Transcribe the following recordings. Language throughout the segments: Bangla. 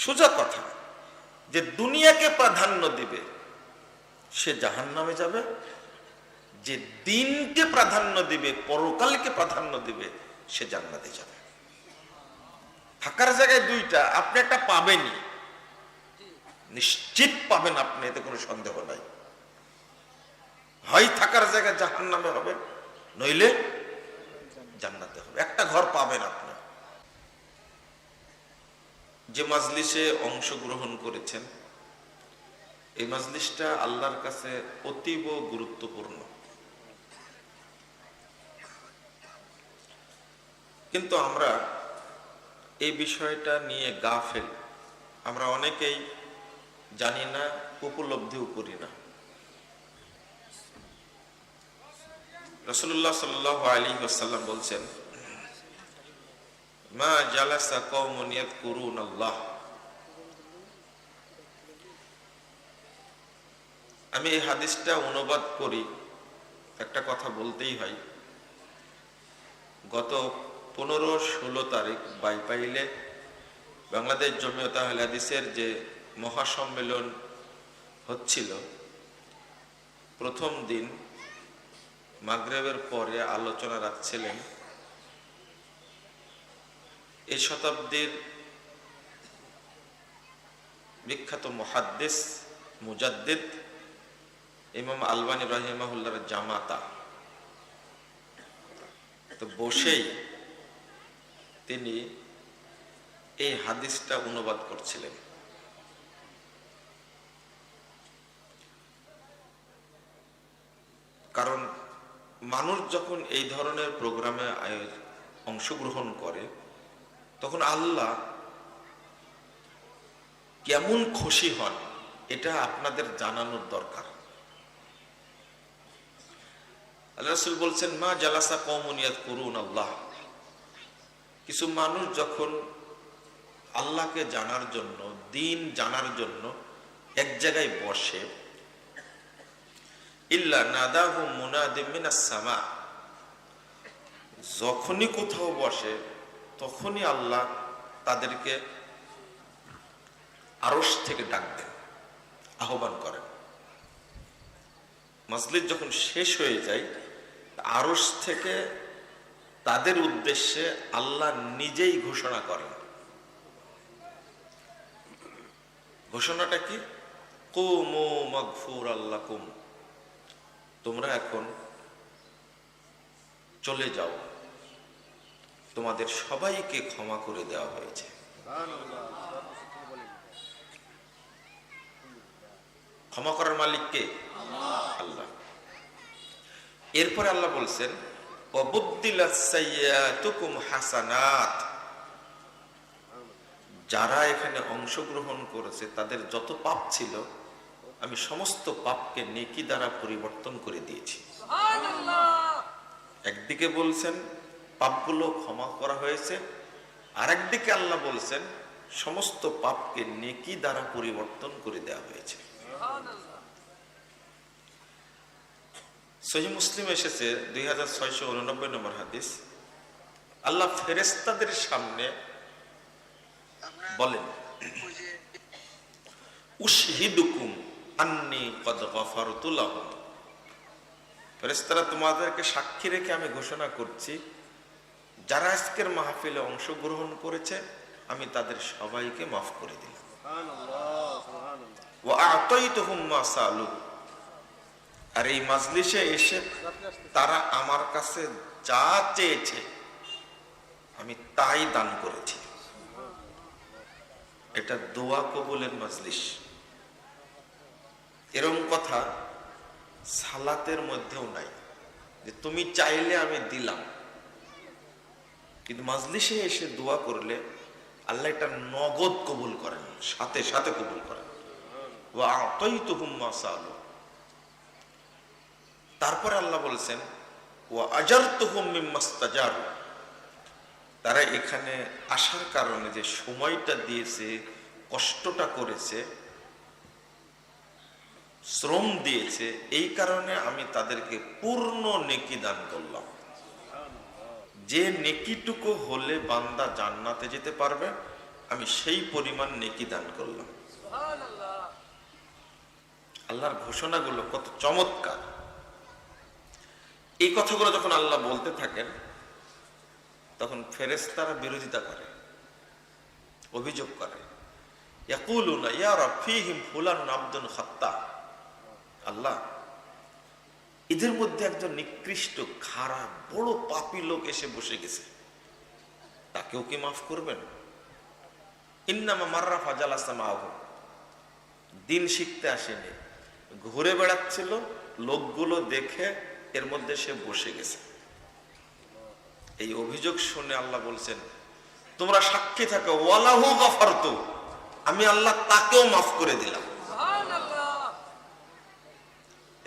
সোজা কথা, যে দুনিয়াকে প্রাধান্য দিবে, সে জাহান নামে যাবে। যে দিনকে প্রাধান্য দিবে, পরকালকে প্রাধান্য দিবে, সে জান্নাতে যাবে। থাকার জায়গায় দুইটা, আপনি একটা পাবেনই। নিশ্চিত পাবেন আপনি, এতে কোনো সন্দেহ নাই। হয় থাকার জায়গায় জাহান নামে হবে, নইলে জান্নাতে হবে। একটা ঘর পাবেন আপনি। যে মাজলিসে অংশগ্রহণ করেছেন, এই মাজলিসটা আল্লাহর কাছে অতীব গুরুত্বপূর্ণ। কিন্তু আমরা এই বিষয়টা নিয়ে গাফেল। আমরা অনেকেই জানি না, উপলব্ধিও করি না। রসুল্লাহ সাল আলী আসাল্লাম বলছেন মা জালাসা কৌমনিয়ত করুন আল্লাহ। আমি এই হাদিসটা অনুবাদ করি, একটা কথা বলতেই হয়। গত পনেরো ষোলো তারিখ বাইপাইলে বাংলাদেশ জমিয়ত হাদিসের যে মহাসম্মেলন হচ্ছিল, প্রথম দিন মাগরেবের পরে আলোচনা রাখছিলেন এই শতাব্দীর বিখ্যাত মহাদ্দেশ মুজাদ্দিদ ইমাম আলবানী রহিমাহুল্লার জামাতা। তো বসেই তিনি এই হাদিসটা অনুবাদ করছিলেন। কারণ মানুষ যখন এই ধরনের প্রোগ্রামে অংশগ্রহণ করে তখন আল্লাহ কেমন খুশি হন, এটা আপনাদের জানানোর দরকার। আল্লাহ বলছেন, মা জালাসা কমনিয়াত করুন আল্লাহ। কিছু মানুষ যখন আল্লাহকে জানার জন্য, দিন জানার জন্য এক জায়গায় বসে, ইল্লা নাদাহু মুনাদিম মিনাস সামা। যখনই কোথাও বসে তখনই আল্লাহ তাদেরকে আরস থেকে ডাক দেন, আহ্বান করেন। মসজিদ যখন শেষ হয়ে যায় আরস থেকে তাদের উদ্দেশ্যে আল্লাহ নিজেই ঘোষণা করেন। ঘোষণাটা কি? কুমু মগফুর আল্লাহ কুম তোমরা এখন চলে যাও। তোমাদের সবাইকে ক্ষমা করে দেওয়া হয়েছে। ক্ষমা করার মালিক কে? আল্লাহ। এরপরে আল্লাহ বলছেন হাসানাত। যারা এখানে অংশগ্রহণ করেছে তাদের যত পাপ ছিল আমি সমস্ত পাপকে নেকি দ্বারা পরিবর্তন করে দিয়েছি। একদিকে বলছেন পাপগুলো ক্ষমা করা হয়েছে। আরেকদিকে আল্লাহ বলছেন, সমস্ত পাপকে নেকি দ্বারা পরিবর্তন করে দেওয়া হয়েছে। সহি মুসলিম এসেছে দুই হাজার ছয়শো উননব্বই নম্বর হাদিস। আল্লাহ ফেরেস্তাদের সামনে বলেন, উশহিদুকুম আন্নি কদ ফেরেশতারা তোমাদেরকে সাক্ষী রেখে আমি ঘোষণা করছি যারা আজকের মাহফিলে অংশগ্রহণ করেছে আমি তাদের সবাইকে মাফ করে দিলাম। মা সালু। আর এই মাজলিসে এসে তারা আমার কাছে যা চেয়েছে আমি তাই দান করেছি। এটা দোয়া কবুলের মাজলিস। এরম কথা সালাতের মধ্যেও নাই যে তুমি চাইলে আমি দিলাম। কিন্তু মাজলিসে এসে দোয়া করলে আল্লাহ এটা নগদ কবুল করেন, সাথে সাথে কবুল করেন। তারপরে আল্লাহ বলছেন তারা এখানে আসার কারণে যে সময়টা দিয়েছে, কষ্টটা করেছে, শ্রম দিয়েছে, এই কারণে আমি তাদেরকে পূর্ণ নেকি দান করলাম। যে নেকিটুকু হলে বান্দা জান্নাতে যেতে পারবে, আমি সেই পরিমাণ নেকি দান করলাম। আল্লাহর ঘোষণাগুলো কত চমৎকার। এই কথাগুলো যখন আল্লাহ বলতে থাকেন, তখন ফেরেস্তারা বিরোধিতা করে, অভিযোগ করে। ইয়াকুলুনা, ইয়া রব, ফীহিম ফুলানুন আবদুন খাত্তা আল্লাহ এদের মধ্যে একজন নিকৃষ্ট খারাপ বড় পাপি লোক এসে বসে গেছে। তাকেও কি মাফ করবেন? ইন্নামা মাররা ফাজাল আসামাহু দিন শিখতে আসেনি। ঘুরে বেড়াচ্ছিল লোকগুলো দেখে এর মধ্যে সে বসে গেছে। এই অভিযোগ শুনে আল্লাহ বলছেন তোমরা সাক্ষী থাকো ওয়ালাহু গাফারতু। আমি আল্লাহ তাকেও মাফ করে দিলাম।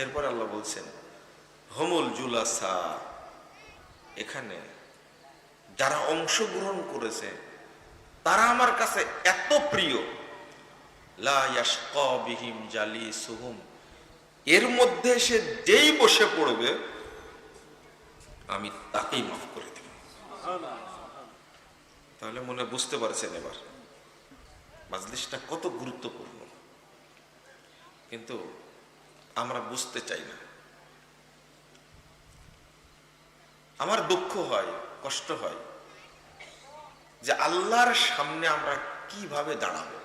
এরপর আল্লাহ বলছেন হমুল জুলাসা। এখানে যারা অংশগ্রহণ করেছে, তারা আমার কাছে এত প্রিয়। জালি সুহুম এর মধ্যে সে যেই বসে পড়বে, আমি তাকেই মাফ করে দেব। তাহলে মনে বুঝতে পারছেন এবার, মাজলিসটা কত গুরুত্বপূর্ণ। কিন্তু আমরা বুঝতে চাই না। আমার দুঃখ হয়, কষ্ট হয় যে আল্লাহর সামনে আমরা কীভাবে দাঁড়াবো?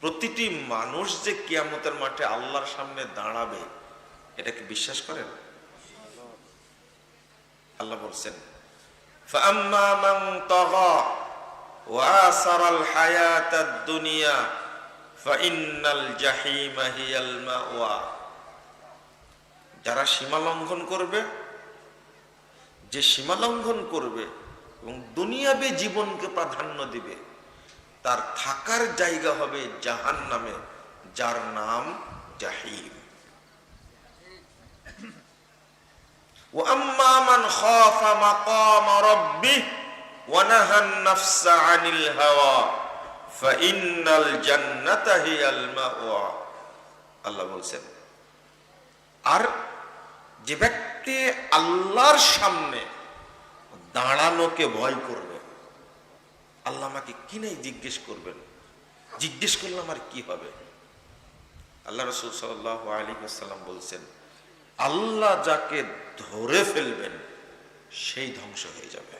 প্রতিটি মানুষ যে কিয়ামতের মাঠে আল্লাহর সামনে দাঁড়াবে, এটা কি বিশ্বাস করেন? আল্লাহ বলছেন যারা সীমা লঙ্ঘন করবে যে সীমা লঙ্ঘন করবে এবং দুনিয়াবে জীবনকে প্রাধান্য দিবে তার থাকার জায়গা হবে জাহান নামে যার নাম জাহিম وأما من خاف مقام ربه ونهى النفس عن الهوى فإن الجنة هي المأوى আল্লাহ বলছেন আর যে ব্যক্তি আল্লাহর সামনে দাঁড়ানোকে ভয় করবে। আল্লাহ আমাকে কি নাই জিজ্ঞেস করবেন? জিজ্ঞেস করলে আমার কি হবে? আল্লাহ রসুল সাল্লাহ আলী সাল্লাম বলছেন, আল্লাহ যাকে ধরে ফেলবেন, সেই ধ্বংস হয়ে যাবে।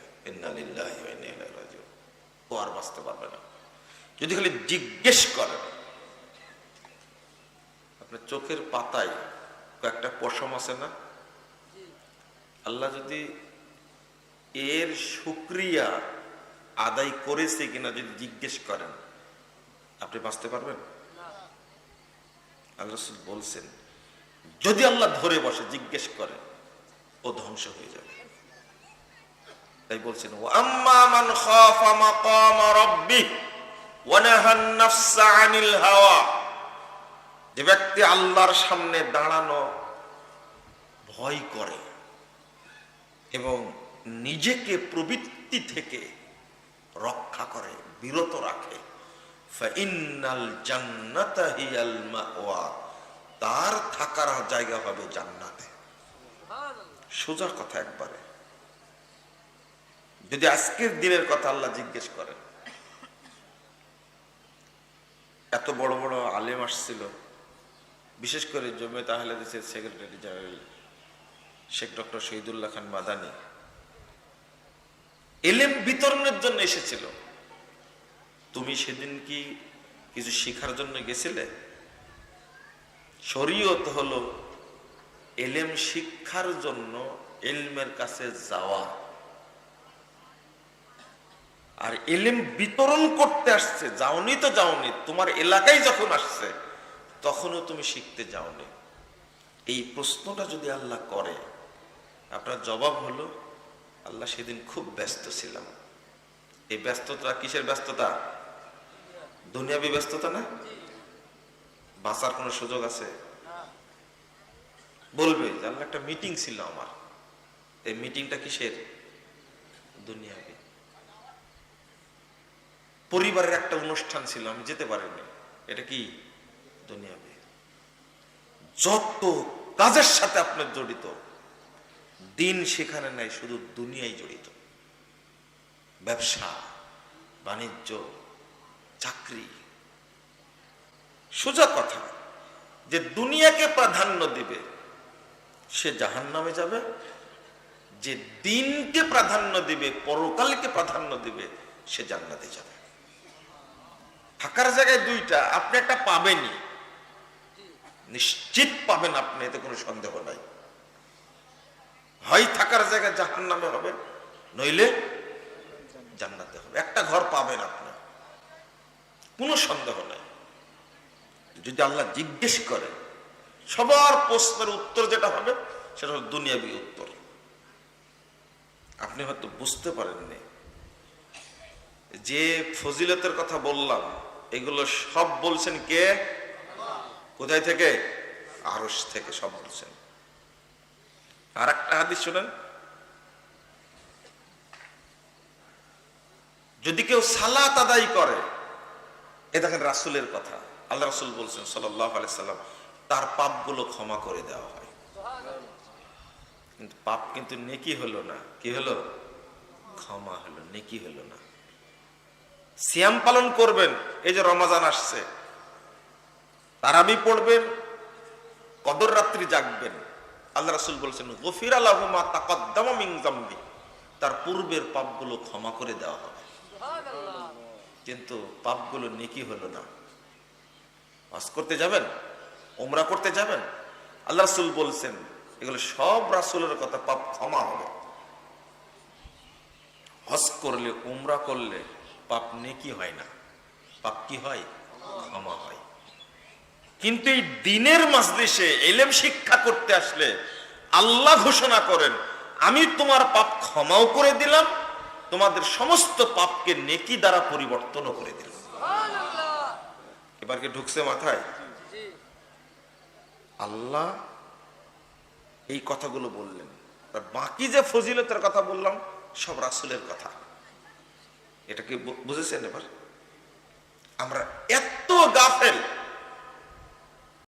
ও আর বাঁচতে পারবে না। যদি খালি জিজ্ঞেস করেন, আপনার চোখের পাতায় কয়েকটা পশম আছে না? আল্লাহ যদি এর শুক্রিয়া আদায় করেছে কিনা যদি জিজ্ঞেস করেন, আপনি বাঁচতে পারবেন? আল্লাহ রসুল বলছেন, যদি আল্লাহ ধরে বসে জিজ্ঞেস করে ও ধ্বংস হয়ে যাবে। তাই বলছেন ও আম্মা মান খাফা মাকাম রাব্বি ওয়া নাহান নাফসা আনিল হাওয়া। যে ব্যক্তি আল্লাহর সামনে দাঁড়ানো ভয় করে এবং নিজেকে প্রবৃত্তি থেকে রক্ষা করে, বিরত রাখে। তার থাকার জায়গা হবে জান্নাতে। সোজা কথা একবারে। যদি আজকের দিনের কথা আল্লাহ জিজ্ঞেস করেন, এত বড় বড় আলেম আসছিল, বিশেষ করে জমে তাহলে দেশের secretary general Sheikh doctor Shahidullah Khan Madani. এলেম বিতরণের জন্য এসেছিল। তুমি সেদিন কি কিছু শেখার জন্য গেছিলে? শরীয়ত হলো এলেম শিক্ষার জন্য এলমের কাছে যাওয়া। আর এলেম বিতরণ করতে আসছে, যাওনি তো যাওনি, তোমার এলাকায় যখন আসছে, তখনও তুমি শিখতে যাওনি। এই প্রশ্নটা যদি আল্লাহ করে আপনার জবাব হলো, আল্লাহ সেদিন খুব ব্যস্ত ছিলাম। এই ব্যস্ততা কিসের ব্যস্ততা? দুনিয়াবি ব্যস্ততা না? বাঁচার কোনো সুযোগ আছে? বলবে আল্লাহ একটা মিটিং ছিল আমার। এই মিটিংটা কিসের? দুনিয়াবি। পরিবারের একটা অনুষ্ঠান ছিল, আমি যেতে পারিনি। এটা কি? দুনিয়াবি। যত কাজের সাথে আপনার জড়িত দিন সেখানে নাই, শুধু দুনিয়ায় জড়িত। ব্যবসা, বাণিজ্য, চাকরি। সোজা কথা, যে দুনিয়াকে প্রাধান্য দিবে, সে জাহান নামে যাবে। যে দিনকে প্রাধান্য দিবে, পরকালকে প্রাধান্য দিবে, সে জান্নাতে যাবে। থাকার জায়গায় দুইটা, আপনি একটা পাবেনই। নিশ্চিত পাবেন আপনি, এতে কোনো সন্দেহ নাই। হয় থাকার জায়গায় জাহান নামে হবে, নইলে জান্নাতে হবে। একটা ঘর পাবেন আপনি। কোনো সন্দেহ নাই। যদি আল্লাহ জিজ্ঞেস করে সবার প্রশ্নের উত্তর যেটা হবে, সেটা হলো দুনিয়াবি উত্তর। আপনি হয়তো বুঝতে পারেননি। যে ফজিলতের কথা বললাম, এগুলো সব বলছেন কে? কোথায় থেকে? আরস থেকে সব বলছেন। আর একটা হাদিস শুনেন। যদি কেউ সালাত আদায় করে, এ দেখেন রাসুলের কথা। আল্লাহ রাসুল বলছেন সাল্লাহ সাল্লাম, তার পাপগুলো ক্ষমা করে দেওয়া হয়। কিন্তু পাপ কিন্তু নেকি হলো না। কি হলো? ক্ষমা হলো, নেকি হলো না। সিয়াম পালন করবেন, এই যে রমাজান আসছে। তারাবি পড়বেন, কদর রাত্রি জাগবেন। আল্লাহ রাসুল বলছেন গফির আলাহুমা তাকদ্দামা তার পূর্বের পাপগুলো ক্ষমা করে দেওয়া হবে। কিন্তু পাপগুলো নেকি হলো না। হজ করতে যাবেন? ওমরা করতে যাবেন? আল্লাহ রাসুল বলছেন এগুলো সব রাসুলের কথা পাপ ক্ষমা হবে। হজ করলে উমরা করলে পাপ নেকি হয় না। পাপ কি হয়? ক্ষমা হয়। কিন্তু এই দিনের মাজলিসে এলেম শিক্ষা করতে আসলে আল্লাহ ঘোষণা করেন আমি তোমার পাপ ক্ষমাও করে দিলাম তোমাদের সমস্ত পাপকে নেকি দ্বারা পরিবর্তনও করে দিলাম। এবার কি ঢুকছে মাথায়? আল্লাহ এই কথাগুলো বললেন। আর বাকি যে ফজিলতের কথা বললাম সব রাসুলের কথা। এটা কি বুঝেছেন এবার? আমরা এত গাফেল